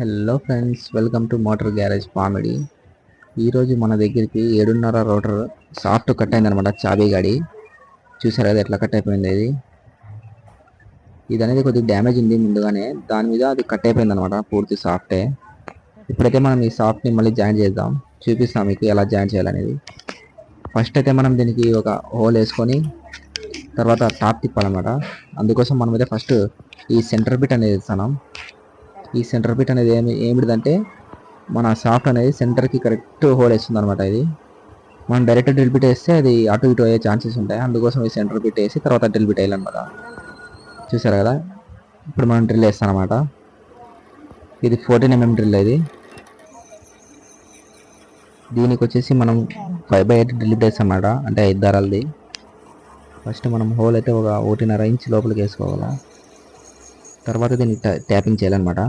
Hello friends welcome to motor garage comedy ఈరోజు మన దగ్గరికి ఏడున్నర రోటర్ సాఫ్ట్ కట్ అయిందనమాట చాబీ గాడి. చూసారు కదా ఎట్లా కట్ అయిపోయింది ఇది? ఇది అనేది కొద్దిగా డ్యామేజ్ ఉంది ముందుగానే దాని మీద అది కట్ అయిపోయింది అనమాట పూర్తి సాఫ్టే ఇప్పుడైతే మనం ఈ సాఫ్ట్ని మళ్ళీ జాయిన్ చేద్దాం చూపిస్తాం మీకు ఎలా జాయిన్ చేయాలనేది. ఫస్ట్ అయితే మనం దీనికి ఒక హోల్ వేసుకొని తర్వాత టాప్ తిప్పాలన్నమాట. అందుకోసం మనం అయితే ఫస్ట్ ఈ సెంటర్ బిట్ అనేది ఇస్తాం ఈ సెంటర్ పిట్ అనేది ఏమి ఏమిటిదంటే మన సాఫ్ట్ అనేది సెంటర్కి కరెక్ట్ హోల్ వేస్తుంది అనమాట ఇది. మనం డైరెక్ట్ డ్రిల్ బిట్ వేస్తే అది అటు ఇటు అయ్యే ఛాన్సెస్ ఉంటాయి. అందుకోసం ఈ సెంటర్ బిట్ వేసి తర్వాత డ్రిల్ బిట్ వేయాలన్నమాట. చూసారు కదా? ఇప్పుడు మనం డ్రిల్ వేస్తాం అనమాట ఇది ఫోర్టీన్ ఎంఎం డ్రిల్ ఇది. దీనికి వచ్చేసి మనం five by eight drill bit వేస్తామన్నమాట అంటే ఐదు దారాలది. ఫస్ట్ మనం హోల్ అయితే ఒక ఒకటిన్నర ఇంచ్ లోపలికి వేసుకోవాలా? తర్వాత దీన్ని ట్యాపింగ్ చేయాలన్నమాట.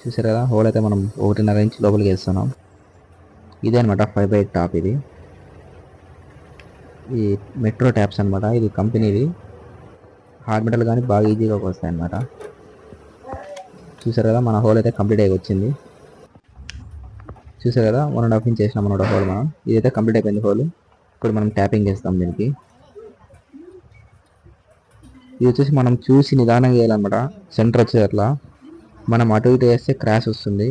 చూసారు కదా? హోల్ అయితే మనం ఒకటిన్నర ఇంచ్ లోపలికి వేస్తున్నాం. ఇదే అనమాట ఫైవ్ బై టాప్ ఇది. ఈ మెట్రో ట్యాప్స్ అనమాట ఇది కంపెనీది. హార్డ్ మెటల్ కానీ బాగా ఈజీగా వస్తాయి అనమాట చూసారు కదా? మన హోల్ అయితే కంప్లీట్ అయ్యి వచ్చింది. చూసారు కదా? వన్ అండ్ హాఫ్ ఇంచ్ చేసినాం అనమాట హోల్ మనం. ఇదైతే కంప్లీట్ అయిపోయింది హోల్ ఇప్పుడు మనం ట్యాపింగ్ చేస్తాం దీనికి. ఇది వచ్చేసి మనం చూసి నిదానంగా వేయాలన్నమాట సెంటర్ వచ్చేది అట్లా. మనం అటు ఇటు వేస్తే క్రాష్ వస్తుంది.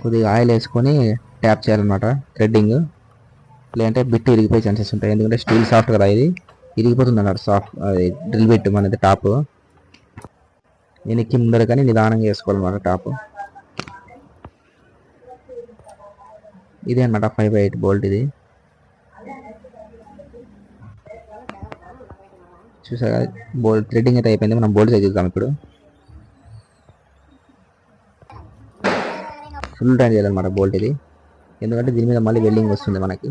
కొద్దిగా ఆయిల్ వేసుకొని ట్యాప్ చేయాలన్నమాట. థ్రెడ్డింగ్ లేదంటే బిట్ ఇరిగిపోయే ఛాన్సెస్ ఉంటాయి. ఎందుకంటే స్టీల్ సాఫ్ట్ కదా ఇది. ఇరిగిపోతుంది అన్నమాట సాఫ్ట్ అది డ్రిల్ బిట్ మనది టాప్ వెనక్కి ముందర కానీ నిదానంగా వేసుకోవాలన్నమాట టాప్ ఇదే అన్నమాట ఫైవ్ బై ఎయిట్ బోల్ట్ ఇది. చూసారా? బోల్ట్ థ్రెడ్డింగ్ అయితే అయిపోయింది. మనం బోల్ట్ చూద్దాం ఇప్పుడు. ఫుల్ టైం చేయాలన్నమాట బోల్ట్ ఇది. ఎందుకంటే దీని మీద మళ్ళీ వెల్డింగ్ వస్తుంది మనకి.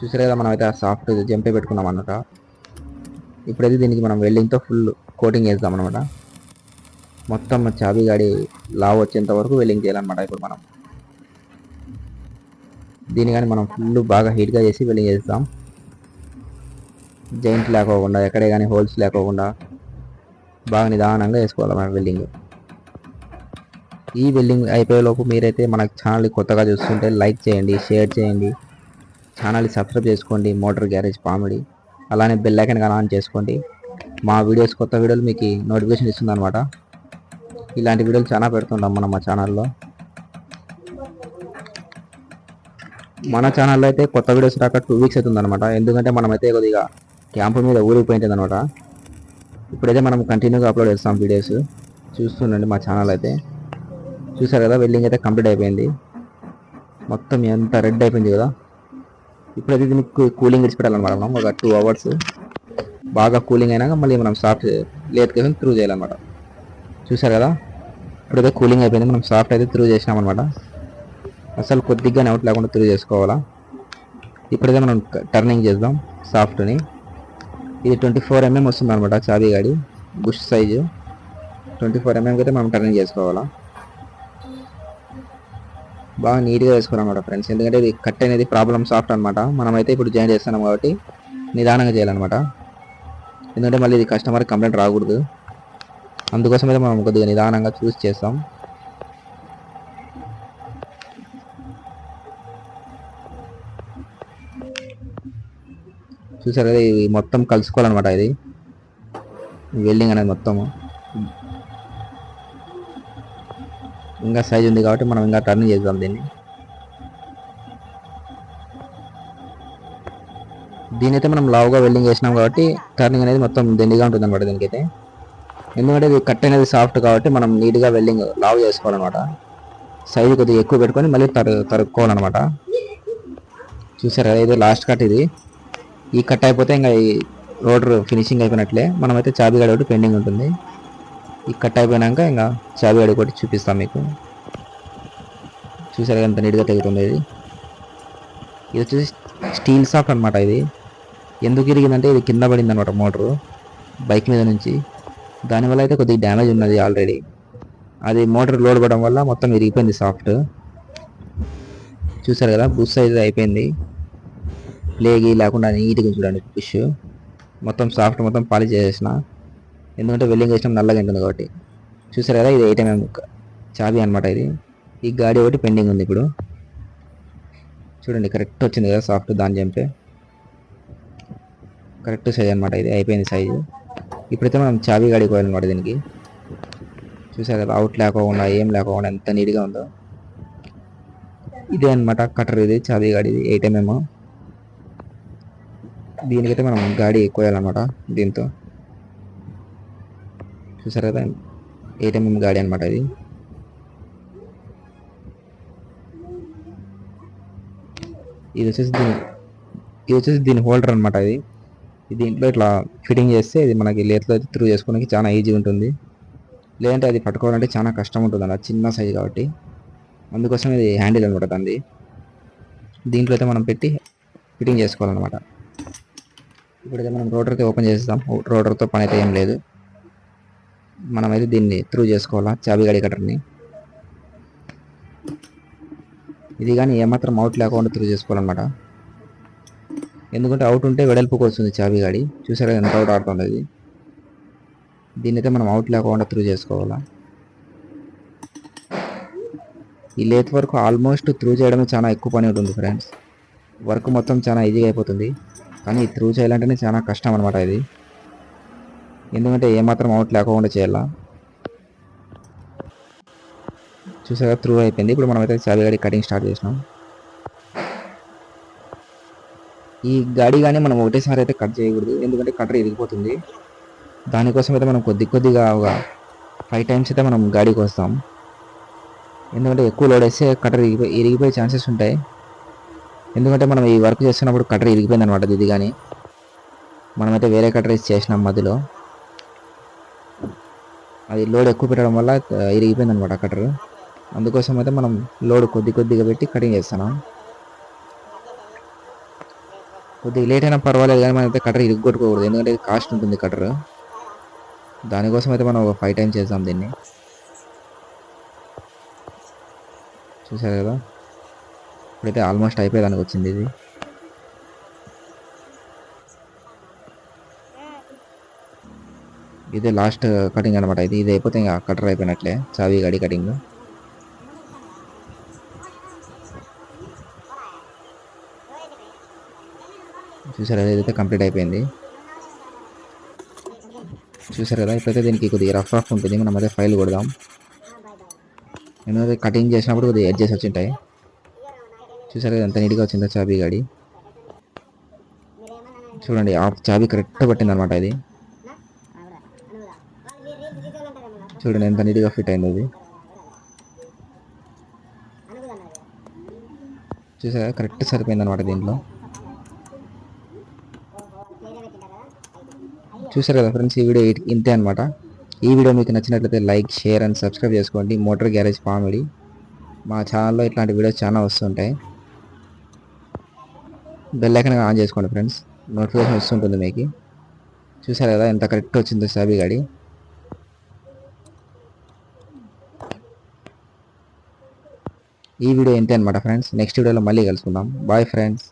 చూసారు కదా మనం అయితే సాఫ్ట్ జంపే పెట్టుకున్నాం అన్నమాట. ఇప్పుడైతే దీనికి మనం వెల్డింగ్తో ఫుల్ కోటింగ్ వేద్దాం అనమాట మొత్తం చాబీ గాడి లావ్ వచ్చేంత వరకు వెల్డింగ్ చేయాలన్నమాట ఇప్పుడు మనం. దీని కానీ మనం ఫుల్ బాగా హీట్గా చేసి వెల్డింగ్ చేస్తాం జాయింట్ లేకోకుండా ఎక్కడే కానీ హోల్స్ లేకోకుండా బాగా నిదానంగా వేసుకోవాలి మన వెల్డింగ్ ఈ వెల్డింగ్ అయిపోయేలోపు మీరైతే మన ఛానల్ కొత్తగా చూస్తుంటే లైక్ చేయండి షేర్ చేయండి. ఛానల్ని సబ్స్క్రైబ్ చేసుకోండి మోటార్ గ్యారేజ్ కామెడీ అలానే బెల్ ఐకన్ కానీ ఆన్ చేసుకోండి. మా వీడియోస్ కొత్త వీడియోలు మీకు నోటిఫికేషన్ ఇస్తుంది అనమాట ఇలాంటి వీడియోలు చాలా పెడుతుంటాం మనం మా ఛానల్లో. మన ఛానల్లో అయితే కొత్త వీడియోస్ రాక టూ వీక్స్ అవుతుంది అనమాట ఎందుకంటే మనమైతే కొద్దిగా క్యాంపు మీద ఊరిపోయింటుంది అనమాట ఇప్పుడైతే మనం కంటిన్యూగా అప్లోడ్ చేస్తాం వీడియోస్ చూస్తుండండి మా ఛానల్ అయితే. చూసారు కదా వెల్డింగ్ అయితే కంప్లీట్ అయిపోయింది. మొత్తం ఎంత రెడ్ అయిపోయింది కదా. ఇప్పుడైతే దీనికి కూలింగ్ ఇచ్చిపెట్టాలన్నమాట మనం. ఒక టూ అవర్స్ బాగా కూలింగ్ అయినాక మళ్ళీ మనం సాఫ్ట్ లేట్ కేసం త్రూ చేయాలన్నమాట. చూసారు కదా? ఇప్పుడైతే కూలింగ్ అయిపోయింది. మనం సాఫ్ట్ అయితే త్రూ చేసినామన్నమాట. అనమాట అసలు కొద్దిగా నౌట్ లేకుండా త్రూ చేసుకోవాలా? ఇప్పుడైతే మనం టర్నింగ్ చేద్దాం సాఫ్ట్ని ఇది ట్వంటీ ఫోర్ ఎంఎం వస్తుంది అనమాట చాబీ గాడి. Bush size. ట్వంటీ ఫోర్ ఎంఎంకి అయితే మనం టర్నింగ్ చేసుకోవాలా. బాగా నీట్గా వేసుకోవాలన్నమాట ఫ్రెండ్స్. ఎందుకంటే ఇది కట్ అనేది ప్రాబ్లమ్ సాఫ్ట్ అనమాట మనమైతే ఇప్పుడు జాయిన్ చేస్తున్నాం కాబట్టి నిదానంగా చేయాలన్నమాట. ఎందుకంటే మళ్ళీ ఇది కస్టమర్ కంప్లైంట్ రాకూడదు. అందుకోసమైతే మనం కొద్దిగా నిదానంగా చూస్ చేస్తాం. చూసారు కదా ఇది మొత్తం కలుసుకోవాలన్నమాట ఇది. వెల్డింగ్ అనేది మొత్తము ఇంకా సైజ్ ఉంది కాబట్టి మనం ఇంకా టర్న్ చేద్దాం దీన్ని. దీనైతే మనం లావుగా వెల్డింగ్ చేసినాం కాబట్టి టర్నింగ్ అనేది మొత్తం దిండిగా ఉంటుంది అనమాట దీనికైతే. ఎందుకంటే ఇది కట్ అనేది సాఫ్ట్ కాబట్టి మనం నీట్గా వెల్డింగ్ లావు చేసుకోవాలన్నమాట. సైజు కొద్దిగా ఎక్కువ పెట్టుకొని మళ్ళీ తరు తరుక్కోవాలన్నమాట. చూసారా ఇది లాస్ట్ కట్ ఇది. ఈ కట్ అయిపోతే ఇంకా ఈ రోడ్డు ఫినిషింగ్ అయిపోయినట్లే. మనమైతే చాబిగాడి ఒకటి పెండింగ్ ఉంటుంది. ఈ కట్ అయిపోయినాక ఇంకా చాబిగాడి ఒకటి చూపిస్తాం మీకు. చూసారు ఎంత నీట్గా తెగుతుంది ఇది. ఇది వచ్చేసి స్టీల్ సాఫ్ట్ అనమాట ఇది. ఎందుకు ఇరిగిందంటే ఇది కింద పడింది అనమాట మోటరు. బైక్ మీద నుంచి. దానివల్ల అయితే కొద్దిగా డ్యామేజ్ ఉన్నది ఆల్రెడీ. అది మోటార్ లోడ్ పడడం వల్ల మొత్తం ఇరిగిపోయింది సాఫ్ట్ చూసారు కదా బూస్ అయితే అయిపోయింది. ప్లేగి లేకుండా నీట్గా చూడండి ఫిష్ మొత్తం సాఫ్ట్ మొత్తం పాలిష్ చేసేసిన. ఎందుకంటే వెల్డింగ్ వేసినాం నల్లగా ఉంటుంది కాబట్టి. చూసారు కదా ఇది ఎయిట్ ఎంఎం చాబీ అనమాట ఇది. ఈ గాడి ఒకటి పెండింగ్ ఉంది ఇప్పుడు. చూడండి కరెక్ట్ వచ్చింది కదా సాఫ్ట్ దాని చంపే కరెక్ట్ సైజ్ అనమాట ఇది అయిపోయింది సైజు. ఇప్పుడైతే మనం చాబీ గాడి కోయాలన్నమాట దీనికి. చూసారు కదా అవుట్ లేకోకుండా ఏం లేకోకుండా ఎంత నీట్గా ఉందో. ఇదే అనమాట కటర్ ఇది చాబీ గాడి ఇది ఎయిట్ ఎంఎం దీనికైతే మనం గాడి ఎక్కువ వేయాలన్నమాట దీంతో. చూసారు కదా ఏటీఎం గాడి అనమాట ఇది. ఇది వచ్చేసి దీని ఇది వచ్చేసి దీని హోల్డర్ అనమాట ఇది. దీంట్లో ఇట్లా ఫిట్టింగ్ చేస్తే ఇది మనకి లేట్లో అయితే త్రూ చేసుకోవడానికి చాలా ఈజీ ఉంటుంది. లేదంటే అది పట్టుకోవాలంటే చాలా కష్టం ఉంటుంది అన్న చిన్న సైజు కాబట్టి. అందుకోసం ఇది హ్యాండిల్ అనమాట దాన్ని దీంట్లో అయితే మనం పెట్టి ఫిట్టింగ్ చేసుకోవాలన్నమాట. ఇప్పుడైతే మనం రోటర్ ఓపెన్ చేస్తాం రోటర్తో పని అయితే ఏం లేదు. మనమైతే దీన్ని త్రూ చేసుకోవాలా? చాబీ గడి కట్టర్ని ఇది కానీ ఏమాత్రం అవుట్ లేకుండా త్రూ చేసుకోవాలన్నమాట. ఎందుకంటే అవుట్ ఉంటే వెడల్పుకి వస్తుంది చాబీ గాడి. చూసారా ఎంత అవుట్ ఆడుతుంది ఇది దీన్ని అయితే మనం అవుట్ లేకుండా త్రూ చేసుకోవాలా? ఈ లేత్ వరకు ఆల్మోస్ట్ త్రూ చేయడమే చాలా ఎక్కువ పని ఉంటుంది ఫ్రెండ్స్. వర్క్ మొత్తం చాలా ఈజీగా అయిపోతుంది. కానీ త్రూ చేయాలంటేనే చాలా కష్టం అనమాట ఇది. ఎందుకంటే ఏమాత్రం అవుట్ లేకుండా చేయాలా? చూసారా త్రూ అయిపోయింది. ఇప్పుడు మనమైతే చాబీ గాడి కటింగ్ స్టార్ట్ చేసినాం. ఈ గాడి కానీ మనం ఒకటేసారి అయితే కట్ చేయకూడదు. ఎందుకంటే కటర్ ఎదిగిపోతుంది దానికోసం అయితే మనం కొద్ది కొద్దిగా ఒక ఫైవ్ టైమ్స్ అయితే మనం గాడికి వస్తాం. ఎందుకంటే ఎక్కువ లోడ్ వేస్తే కటర్ ఇరిగిపోయి ఇరిగిపోయే ఛాన్సెస్ ఉంటాయి. ఎందుకంటే మనం ఈ వర్క్ చేస్తున్నప్పుడు కట్టర్ ఇరిగిపోయింది అనమాట ఇది కానీ మనమైతే వేరే కట్టర్ చేసినాం మధ్యలో. అది లోడ్ ఎక్కువ పెట్టడం వల్ల ఇరిగిపోయింది అనమాట కట్టర్. అందుకోసం అయితే మనం లోడ్ కొద్ది కొద్దిగా పెట్టి కటింగ్ చేస్తున్నాం. కొద్దిగా లేట్ అయినా పర్వాలేదు కానీ మనమైతే కట్టర్ ఇరుగ్గొట్టుకోకూడదు ఎందుకంటే ఇది కాస్ట్ ఉంటుంది కట్టర్. దానికోసం అయితే మనం ఒక ఫైవ్ టైమ్స్ చేద్దాం దీన్ని. చూసారు కదా? ఇప్పుడైతే ఆల్మోస్ట్ అయిపోయేదానికి వచ్చింది ఇది. ఇదే లాస్ట్ కటింగ్ అనమాట ఇది. ఇది అయిపోతే ఇంకా కటర్ అయిపోయినట్లే. చావి గడి కటింగ్. చూసారు కదా ఇదైతే కంప్లీట్ అయిపోయింది. చూసారు కదా ఇప్పుడైతే దీనికి కొద్దిగా రఫ్ రఫ్ ఉంటుంది. మనం అదే ఫైల్ కొడదాం. అదే కటింగ్ చేసినప్పుడు కొద్దిగా ఎడ్జెస్ వచ్చింటాయి. చూసారు కదా ఎంత నీట్గా వచ్చిందో చాబీ గాడి. చూడండి ఆ చాబీ కరెక్ట్ పట్టింది అనమాట ఇది. చూడండి ఎంత నీట్గా ఫిట్ అయింది అది చూసారా కరెక్ట్ సరిపోయింది అనమాట దీంట్లో. చూసారు కదా ఫ్రెండ్స్ ఈ వీడియో ఇంతే అనమాట ఈ వీడియో మీకు నచ్చినట్లయితే లైక్ షేర్ అండ్ సబ్స్క్రైబ్ చేసుకోండి. మోటార్ గ్యారేజ్ కామెడీ మా ఛానల్లో ఇట్లాంటి వీడియోస్ చాలా వస్తుంటాయి. బెల్ ఐకన్ ఆన్ చేసుకోండి ఫ్రెండ్స్. నోటిఫికేషన్ వస్తుంటుంది మీకు. చూసారు కదా ఎంత కరెక్ట్ వచ్చిందో సాబీ గాడి. ఈ వీడియో ఇంతే అనమాట ఫ్రెండ్స్. నెక్స్ట్ వీడియోలో మళ్ళీ కలుసుకుందాం. Bye friends.